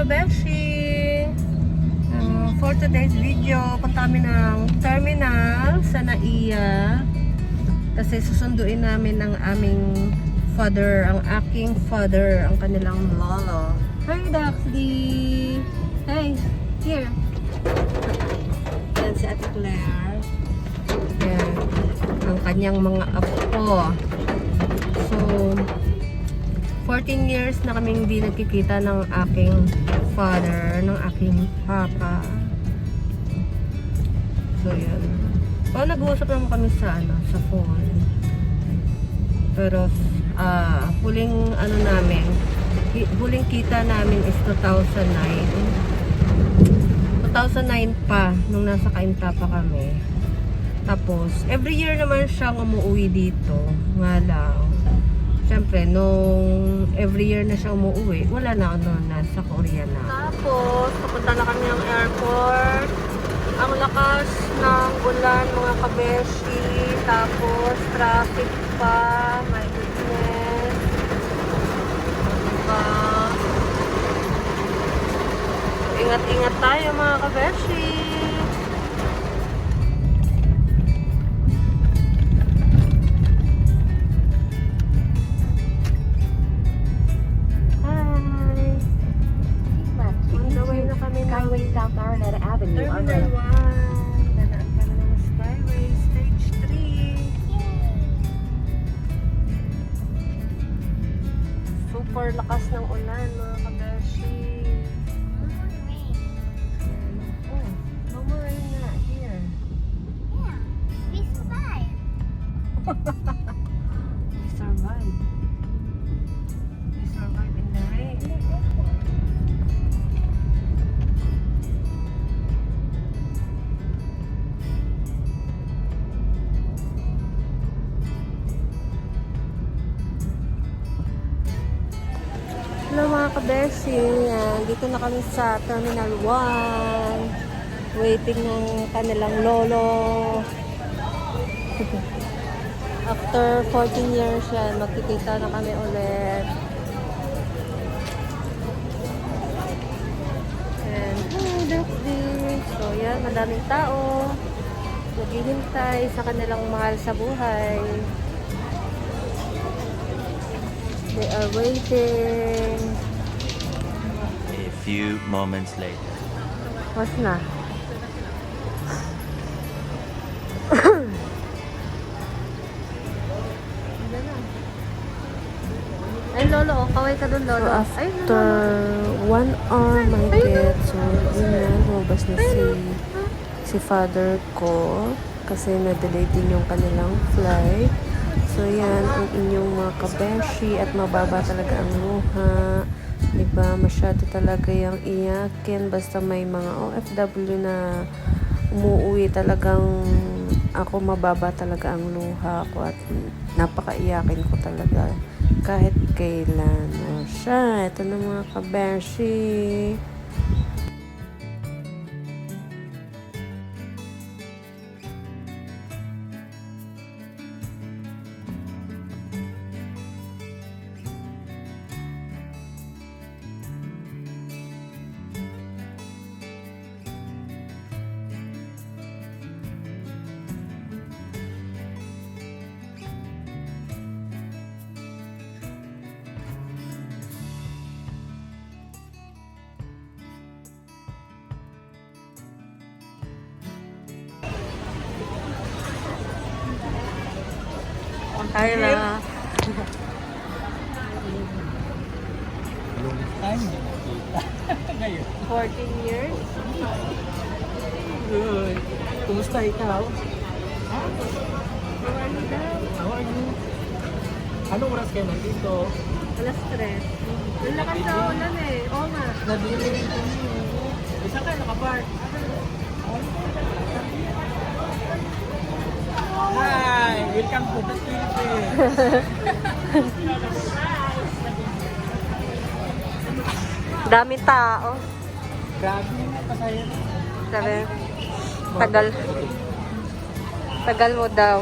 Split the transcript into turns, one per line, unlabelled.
kabeshi! Uh, for today's video, punta kami ng terminal sa NAIA. Kasi susunduin namin ng aming father, ang aking father, ang kanilang lolo. Hi, Daxdy! Hey, here! Yan si Ate Claire. Yan. Ang kanyang mga apo. So, 14 years na kaming hindi nagkikita ng aking father, ng aking papa. So, yan. Oh, nag-uusap naman kami sa, ano, sa phone. Pero, ah, huling, ano namin, huling kita namin is 2009. 2009 pa, nung nasa Kainta pa kami. Tapos, every year naman siyang umuwi dito. Nga lang, Siyempre, nung every year na siya umuwi, wala na ano, nasa Korea na. Tapos, papunta na kami ng airport. Ang lakas ng ulan, mga kabeshi. Tapos, traffic pa. My goodness. Diba? Ingat-ingat tayo, mga kabeshi.
South Araneta Avenue on
Terminal
right.
1. Nanaan ka na ng Skyway Stage 3. Super lakas ng ulan mga kabeshi. Oh, no more Hello mga kabeshi. Yan, Dito na kami sa Terminal 1. Waiting ng kanilang lolo. After 14 years yan, magkikita na kami ulit. And, hello, Duxby. So, yan, madaming tao. Naghihintay sa kanilang mahal sa buhay. They are waiting.
A few moments later.
Was na? Ay, lolo, oh. kaway ka dun, lolo. Ay,
After one hour mahigit, so yun na, lumabas na si, si father ko kasi na-delay din yung kanilang flight. So yan, ang inyong mga kabeshi at mababa talaga ang luha. Diba, masyado talaga yung iyakin. Basta may mga OFW na umuwi talagang ako mababa talaga ang luha ko at napakaiyakin ko talaga kahit kailan. O siya, ito na mga kabeshi.
Kyla.
Time na nakita. Ngayon.
14 years.
Good. Kumusta ikaw?
How are you daw?
How are you? Anong oras kayo nandito?
Alas 3. Ang lakas sa ulan eh. Oo nga.
Nadilig ko niyo. Isa nakapark. Hi! Welcome to the
Daming tao.
Grabe na pasaya.
Sabi, tagal. Tagal mo daw.